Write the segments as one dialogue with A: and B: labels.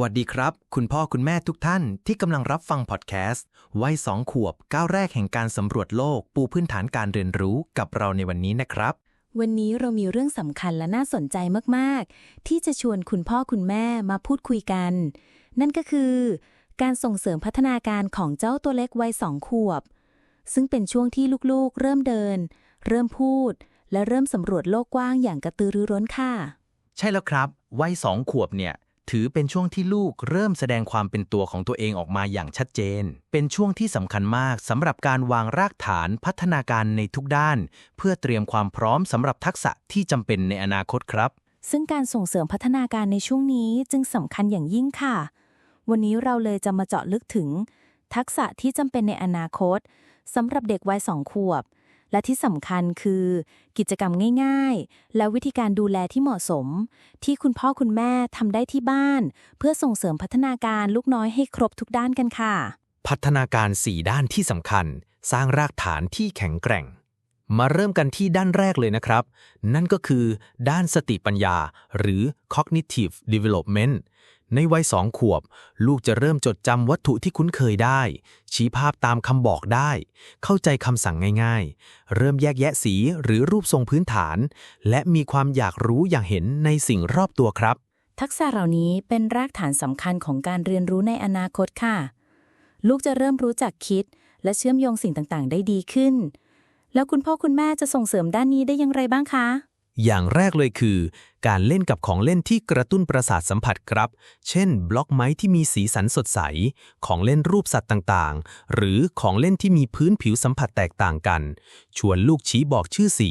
A: วัสดีครับ คุณพ่อคุณแม่ทุกท่านที่กำลังรับฟังพอดแคสต์วัยสองขวบก้าวแรกแห่งการสำรวจโลกปูพื้นฐานการเรียนรู้กับเราในวันนี้นะครับ
B: วันนี้เรามีเรื่องสำคัญและน่าสนใจมาก ๆ ที่จะชวนคุณพ่อคุณแม่มาพูดคุยกัน นั่นก็คือ การส่งเสริมพัฒนาการของเจ้าตัวเล็กวัยสองขวบ ซึ่งเป็นช่วงที่ลูกๆ เริ่มเดิน เริ่มพูด และเริ่มสำรวจโลกกว้างอย่างกระตือรือร้นค่ะ
A: ใช่แล้วครับวัยสองขวบเนี่ย ถือเป็นช่วงที่ลูกเริ่มแสดงความเป็นตัวของตัวเองออกมาอย่างชัดเจน เป็นช่วงที่สำคัญมากสำหรับการวางรากฐานพัฒนาการในทุกด้าน เพื่อเตรียมความพร้อมสำหรับทักษะที่จำเป็นในอนาคตครับ
B: ซึ่งการส่งเสริมพัฒนาการในช่วงนี้จึงสำคัญอย่างยิ่งค่ะ วันนี้เราเลยจะมาเจาะลึกถึง ทักษะที่จำเป็นในอนาคตสำหรับเด็กวัยสองขวบ และที่สำคัญคือ กิจกรรมง่ายๆ และวิธีการดูแลที่เหมาะสม ที่คุณพ่อคุณแม่ทำได้ที่บ้าน เพื่อส่งเสริมพัฒนาการลูกน้อยให้ครบทุกด้านกันค่ะ
A: พัฒนาการ 4 ด้านที่สำคัญ สร้างรากฐานที่แข็งแกร่ง มาเริ่มกันที่ด้านแรกเลยนะครับ นั่นก็คือ ด้านสติปัญญา หรือ cognitive development ในวัยสองขวบ ลูกจะเริ่มจดจำวัตถุที่คุ้นเคยได้ ชี้ภาพตามคำบอกได้ เข้าใจคำสั่งง่ายๆ เริ่มแยกแยะสีหรือรูปทรงพื้นฐาน และมีความอยากรู้อย่างเห็นในสิ่งรอบตัวครับ
B: ทักษะเหล่านี้เป็นรากฐานสำคัญของการเรียนรู้ในอนาคตค่ะ ลูกจะเริ่มรู้จักคิด และเชื่อมโยงสิ่งต่างๆ ได้ดีขึ้น แล้วคุณพ่อคุณแม่จะส่งเสริมด้านนี้ได้อย่างไรบ้างคะ
A: อย่างแรกเลยคือ การเล่นกับของเล่นที่กระตุ้นประสาทสัมผัสครับ เช่น บล็อกไม้ที่มีสีสันสดใส ของเล่นรูปสัตว์ต่างๆ หรือของเล่นที่มีพื้นผิวสัมผัสแตกต่างกัน ชวนลูกชี้บอกชื่อสี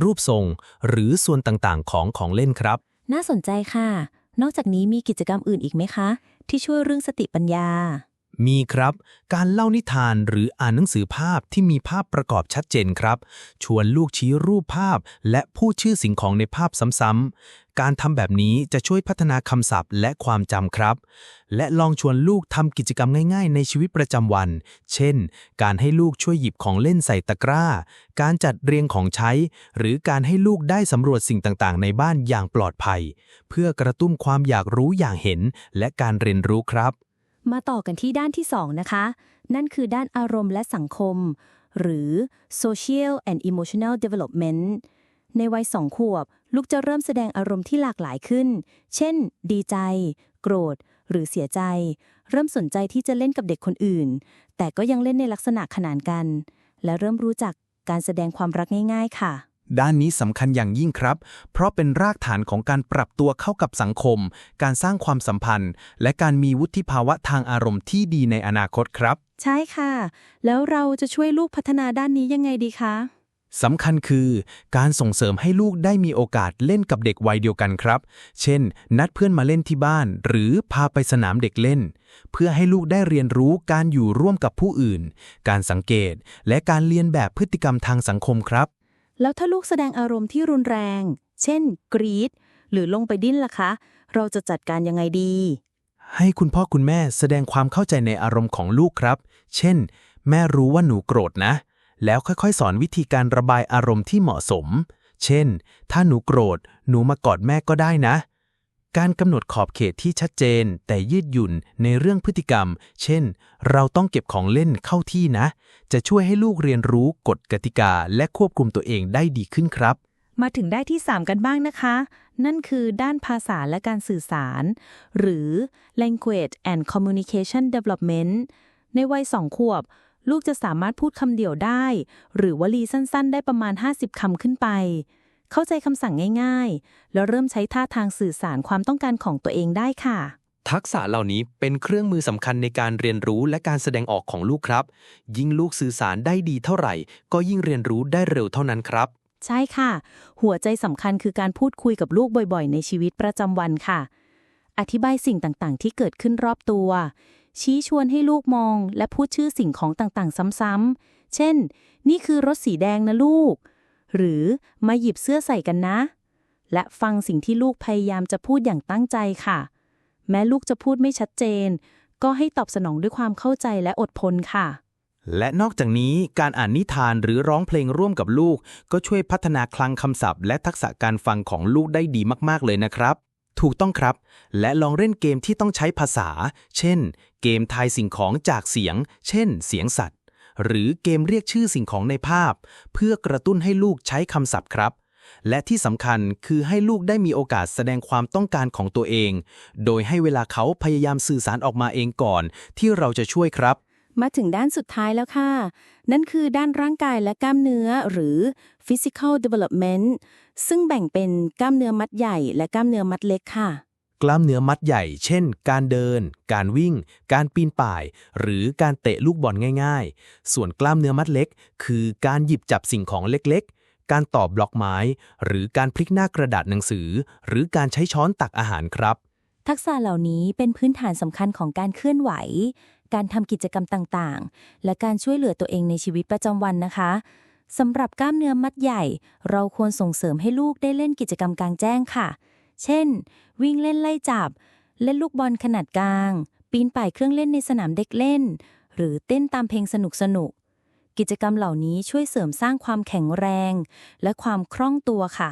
A: รูปทรง หรือส่วนต่างๆ ของของเล่นครับ
B: น่าสนใจค่ะ นอกจากนี้มีกิจกรรมอื่นอีกไหมคะ ที่ช่วยเรื่องสติปัญญา
A: มีครับ การเล่านิทานหรืออ่านหนังสือภาพที่มีภาพประกอบชัดเจนครับ ชวนลูกชี้รูปภาพ และพูดชื่อสิ่งของในภาพซ้ำๆ การทำแบบนี้จะช่วยพัฒนาคำศัพท์และความจำครับ และลองชวนลูกทำกิจกรรมง่ายๆ ในชีวิตประจำวัน เช่น การให้ลูกช่วยหยิบของเล่นใส่ตะกร้า การจัดเรียงของใช้ หรือการให้ลูกได้สำรวจสิ่งต่างๆ ในบ้านอย่างปลอดภัย เพื่อกระตุ้นความอยากรู้อย่างเห็นและการเรียนรู้ครับ
B: มาต่อกันที่ด้านที่ 2 นะคะ นั่นคือด้านอารมณ์และสังคม หรือ social and emotional development ในวัยสองขวบ ลูกจะเริ่มแสดงอารมณ์ที่หลากหลายขึ้น เช่น ดีใจ โกรธ หรือเสียใจ เริ่มสนใจที่จะเล่นกับเด็กคนอื่น แต่ก็ยังเล่นในลักษณะขนานกัน และเริ่มรู้จักการแสดงความรักง่าย ๆ ค่ะ
A: ด้านนี้สำคัญอย่างยิ่งครับ เพราะเป็นรากฐานของการปรับตัวเข้ากับสังคม การสร้างความสัมพันธ์ และการมีวุฒิภาวะทางอารมณ์ที่ดีในอนาคตครับ
B: ใช่ค่ะ แล้วเราจะช่วยลูกพัฒนาด้านนี้ยังไงดีคะ
A: สำคัญคือการส่งเสริมให้ลูกได้มีโอกาสเล่นกับเด็กวัยเดียวกันครับ เช่น นัดเพื่อนมาเล่นที่บ้าน หรือพาไปสนามเด็กเล่น เพื่อให้ลูกได้เรียนรู้การอยู่ร่วมกับผู้อื่น การสังเกต และการเรียนแบบพฤติกรรมทางสังคมครับ
B: แล้วถ้าลูกแสดงอารมณ์ที่รุนแรง เช่น กรีด หรือลงไปดิ้นล่ะคะ เราจะจัดการยังไงดี
A: ให้คุณพ่อคุณแม่แสดงความเข้าใจในอารมณ์ของลูกครับ เช่น แม่รู้ว่าหนูโกรธนะ แล้วค่อยๆ สอนวิธีการระบายอารมณ์ที่เหมาะสม เช่น ถ้าหนูโกรธ หนูมากอดแม่ก็ได้นะ การกำหนดขอบเขตที่ชัดเจน แต่ยืดหยุ่นในเรื่องพฤติกรรม เช่น เราต้องเก็บของเล่นเข้าที่นะ จะช่วยให้ลูกเรียนรู้กฎกติกา และควบคุมตัวเองได้ดีขึ้นครับ
B: มาถึงได้ที่ 3 กันบ้างนะคะ นั่นคือด้านภาษาและการสื่อสาร หรือ language and communication development ในวัยสองขวบ ลูกจะสามารถพูดคำเดียวได้ หรือวลีสั้นๆ ได้ประมาณ 50คำขึ้นไป เข้าใจคำสั่งง่ายๆ แล้วเริ่มใช้ท่าทางสื่อสารความต้องการของตัวเองได้ค่ะ
A: ทักษะเหล่านี้เป็นเครื่องมือสำคัญในการเรียนรู้และการแสดงออกของลูกครับ ยิ่งลูกสื่อสารได้ดีเท่าไหร่ ก็ยิ่งเรียนรู้ได้เร็วเท่านั้นครับ
B: ใช่ค่ะ หัวใจสำคัญคือการพูดคุยกับลูกบ่อยๆ ในชีวิตประจำวันค่ะ อธิบายสิ่งต่างๆ ที่เกิดขึ้นรอบตัว ชี้ชวนให้ลูกมอง และพูดชื่อสิ่งของต่างๆ ซ้ำๆเช่น นี่คือรถสีแดงนะลูก หรือมาหยิบเสื้อใส่กันนะ และฟังสิ่งที่ลูกพยายามจะพูดอย่างตั้งใจค่ะ แม้ลูกจะพูดไม่ชัดเจน ก็ให้ตอบสนองด้วยความเข้าใจและอดทนค่ะ
A: และนอกจากนี้การอ่านนิทานหรือร้องเพลงร่วมกับลูก ก็ช่วยพัฒนาคลังคำศัพท์ และทักษะการฟังของลูกได้ดีมาก ๆ เลยนะครับ ถูกต้องครับ และลองเล่นเกมที่ต้องใช้ภาษา เช่น เกมทายสิ่งของจากเสียง เช่น เสียงสัตว์ หรือเกมเรียกชื่อสิ่งของในภาพ เพื่อกระตุ้นให้ลูกใช้คำศัพท์ครับ และที่สำคัญคือให้ลูกได้มีโอกาสแสดงความต้องการของตัวเอง โดยให้เวลาเขาพยายามสื่อสารออกมาเองก่อน ที่เราจะช่วยครับ
B: มาถึงด้านสุดท้ายแล้วค่ะ นั่นคือด้านร่างกายและกล้ามเนื้อหรือ physical development ซึ่งแบ่งเป็นกล้ามเนื้อมัดใหญ่และกล้ามเนื้อมัดเล็กค่ะ
A: กล้ามเนื้อมัดใหญ่ เช่น การเดิน การวิ่ง การปีนป่าย หรือการเตะลูกบอลง่าย ๆ ส่วนกล้ามเนื้อมัดเล็ก คือการหยิบจับสิ่งของเล็กๆ การตอบบล็อกไม้ หรือการพลิกหน้ากระดาษหนังสือ หรือการใช้ช้อนตักอาหารครับ
B: ทักษะเหล่านี้เป็นพื้นฐานสำคัญของการเคลื่อนไหว การทำกิจกรรมต่างๆ และการช่วยเหลือตัวเองในชีวิตประจำวันนะคะสำหรับกล้ามเนื้อมัดใหญ่ เราควรส่งเสริมให้ลูกได้เล่นกิจกรรมกลางแจ้งค่ะ เช่น วิ่งเล่นไล่จับ เล่นลูกบอลขนาดกลาง ปีนป่ายเครื่องเล่นในสนามเด็กเล่น หรือเต้นตามเพลงสนุกสนุก กิจกรรมเหล่านี้ช่วยเสริมสร้างความแข็งแรง และความคล่องตัวค่ะ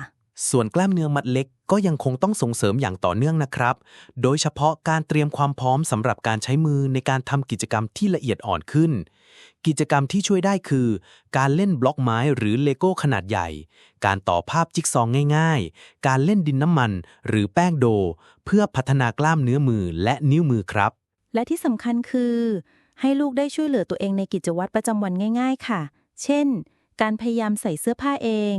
A: ส่วนกล้ามเนื้อมัดเล็กก็ยังคงต้องส่งเสริมอย่างต่อเนื่องนะครับ โดยเฉพาะการเตรียมความพร้อมสำหรับการใช้มือในการทำกิจกรรมที่ละเอียดอ่อนขึ้น กิจกรรมที่ช่วยได้คือ การเล่นบล็อกไม้หรือเลโก้ขนาดใหญ่ การต่อภาพจิ๊กซอว์ง่ายๆ การเล่นดินน้ำมันหรือแป้งโด เพื่อพัฒนากล้ามเนื้อมือและนิ้วมือครับ
B: และที่สำคัญคือ ให้ลูกได้ช่วยเหลือตัวเองในกิจวัตรประจำวันง่าย ๆ ค่ะ เช่น การพยายามใส่เสื้อผ้าเอง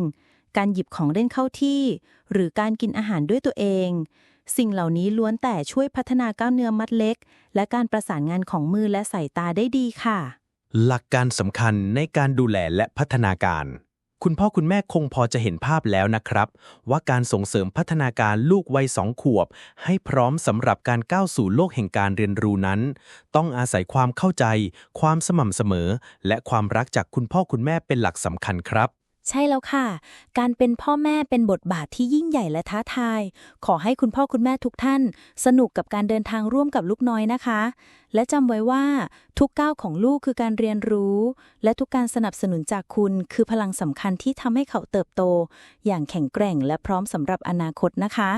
B: การหยิบของเล่นเข้าที่ หรือการกินอาหารด้วยตัวเอง สิ่งเหล่านี้ล้วนแต่ช่วยพัฒนากล้ามเนื้อมัดเล็ก และการประสานงานของมือและสายตาได้ดีค่ะ
A: หลักการสำคัญในการดูแลและพัฒนาการ คุณพ่อคุณแม่คงพอจะเห็นภาพแล้วนะครับ ว่าการส่งเสริมพัฒนาการลูกวัยสองขวบ ให้พร้อมสำหรับการก้าวสู่โลกแห่งการเรียนรู้นั้น ต้องอาศัยความเข้าใจ ความสม่ำเสมอ และความรักจากคุณพ่อคุณแม่เป็นหลักสำคัญครับ
B: ใช่แล้วค่ะ การเป็นพ่อแม่เป็นบทบาทที่ยิ่งใหญ่และท้าทาย ขอให้คุณพ่อคุณแม่ทุกท่าน สนุกกับการเดินทางร่วมกับลูกน้อยนะคะ และจำไว้ว่าทุกก้าวของลูกคือการเรียนรู้ และทุกการสนับสนุนจากคุณ คือพลังสำคัญที่ทำให้เขาเติบโต อย่างแข็งแกร่งและพร้อมสำหรับอนาคตนะคะ